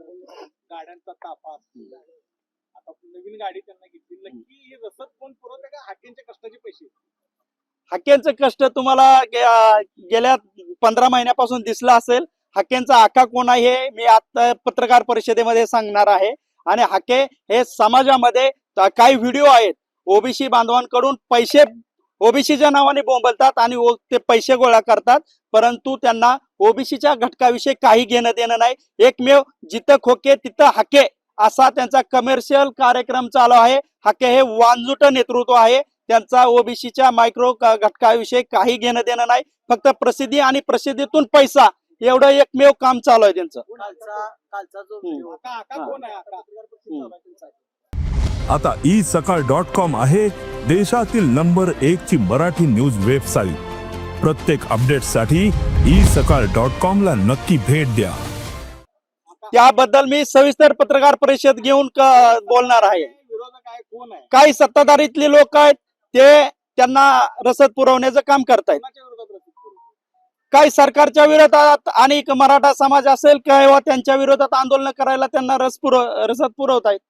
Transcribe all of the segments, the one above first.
गाड्यांचा ताफा असतील आता नवीन गाडी त्यांना घेतली. नक्की हे रसद कोण पुरवते का? हाकेंच्या कष्टाचे पैसे. हाकेंचं कष्ट तुम्हाला गेल्या पंधरा महिन्यापासून दिसलं असेल. हाकेंचा आका कोण आहे हे मी आता पत्रकार परिषदेमध्ये सांगणार आहे. आणि हाके हे समाजामध्ये काही व्हिडिओ आहेत. ओबीसी बांधवांकडून पैसे ओबीसीच्या नावाने बोंबलतात आणि ते पैसे गोळा करतात परंतु त्यांना ओबीसीच्या घटकाविषयी काही घेणं देणं नाही. एकमेव जिथं खोके तिथं हाके असा त्यांचा कमर्शियल कार्यक्रम चालू आहे. हाके हे वांजुट नेतृत्व आहे. त्यांचा ओबीसीच्या मायक्रो घटकाविषयी काही घेणं देणं नाही. फक्त प्रसिद्धी आणि प्रसिद्धीतून पैसा एवढं एकमेव काम चालू आहे त्यांचं. आता ई सकाळ डॉट कॉम आहे. देशातील नंबर एक ची मराठी न्यूज वेबसाईट. प्रत्येक अपडेटसाठी ई सकाळ डॉट कॉम ला नक्की भेट द्या. त्याबद्दल मी सविस्तर पत्रकार परिषद घेऊन बोलणार आहे. काही सत्ताधारीतले लोक आहेत ते त्यांना रसद पुरवण्याचं काम करतायत. काही सरकारच्या विरोधात आणि मराठा समाज असेल किंवा त्यांच्या विरोधात आंदोलन करायला त्यांना रस पुरव रसद पुरवतायत.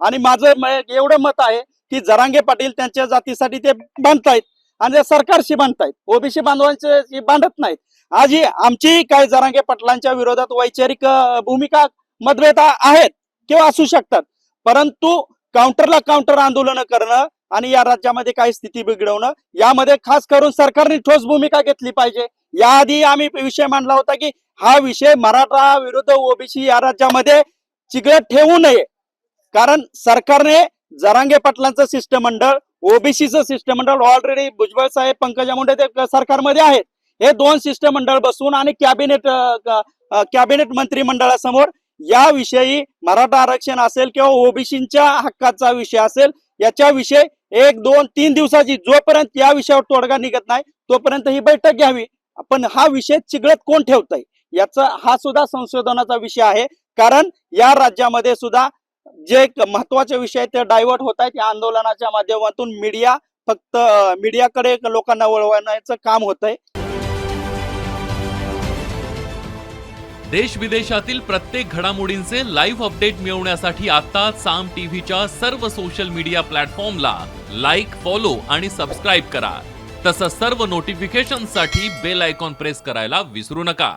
आणि माझं एवढं मत आहे की जरांगे पाटील त्यांच्या जातीसाठी ते बांधतायत आणि ते सरकारशी बांधतायत ओबीसी बांधवांचे बांधत नाहीत. आजही आमची काही जरांगे पाटलांच्या विरोधात वैचारिक भूमिका मतभेद आहेत किंवा असू शकतात. परंतु काउंटरला काउंटर आंदोलन करणं आणि या राज्यामध्ये काही स्थिती बिघडवणं यामध्ये खास करून सरकारने ठोस भूमिका घेतली पाहिजे. याआधी आम्ही विषय मांडला होता की हा विषय मराठा विरुद्ध ओबीसी या राज्यामध्ये चिघळत ठेवू नये. कारण सरकारने जरांगे पाटलांचं शिष्टमंडळ ओबीसीचं शिष्टमंडळ ऑलरेडी भुजबळ साहेब पंकजा मुंडे ते सरकारमध्ये आहेत. हे दोन शिष्टमंडळ बसून आणि कॅबिनेट कॅबिनेट मंत्रिमंडळासमोर याविषयी मराठा आरक्षण असेल किंवा ओबीसीच्या हक्काचा विषय असेल याच्याविषयी एक दोन तीन दिवसाची जोपर्यंत या विषयावर तोडगा निघत नाही तोपर्यंत ही बैठक घ्यावी. पण हा विषय चिघळत कोण ठेवतंय? याचा हा सुद्धा संशोधनाचा विषय आहे. कारण या राज्यामध्ये सुद्धा जे महत्त्वाचे विषय ते डायव्हर्ट होत आहेत या आंदोलनाच्या माध्यमातून. मीडिया फक्त मीडियाकडे लोकांना वळवण्याचं काम होत आहे देश विदेशातील प्रत्येक घडामोडींचे लाईव्ह अपडेट मिळवण्यासाठी आता साम टीव्हीच्या सर्व सोशल मीडिया प्लॅटफॉर्मला लाईक फॉलो आणि सबस्क्राईब करा. तसंच सर्व नोटिफिकेशनसाठी बेल आयकॉन प्रेस करायला विसरू नका.